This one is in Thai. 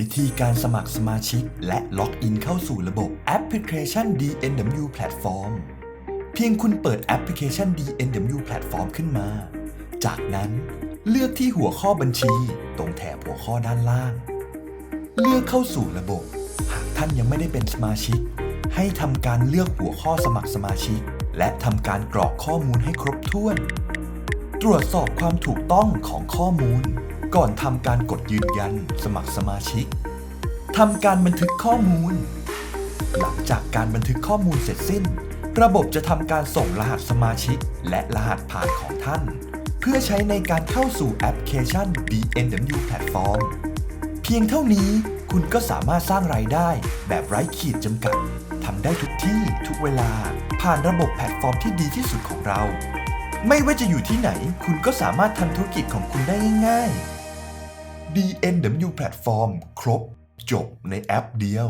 วิธีการสมัครสมาชิก และล็อกอินเข้าสู่ระบบแอปพลิเคชัน DNW Platform เพียงคุณเปิดแอปพลิเคชัน DNW Platform ขึ้นมา จากนั้นเลือกที่หัวข้อบัญชี ตรงแถบหัวข้อด้านล่าง เลือกเข้าสู่ระบบ หากท่านยังไม่ได้เป็นสมาชิก ให้ทำการเลือกหัวข้อสมัครสมาชิก และทำการกรอกข้อมูลให้ครบถ้วน ตรวจสอบความถูกต้องของข้อมูล ก่อนทำการกดยืนยันสมัครสมาชิกทำการบันทึกข้อมูล หลังจากการบันทึกข้อมูลเสร็จสิ้น ระบบจะทำการส่งรหัสสมาชิก และรหัสผ่านของท่าน เพื่อใช้ในการเข้าสู่แอปพลิเคชัน DNW Platform เพียงเท่านี้คุณก็สามารถสร้างรายได้แบบไร้ขีดจำกัดทำได้ทุกที่ทุกเวลา ผ่านระบบแพลตฟอร์มที่ดีที่สุดของเรา ไม่ว่าจะอยู่ที่ไหน คุณก็สามารถทำธุรกิจของคุณได้ง่ายๆ DNW Platform ครบ จบในแอปเดียว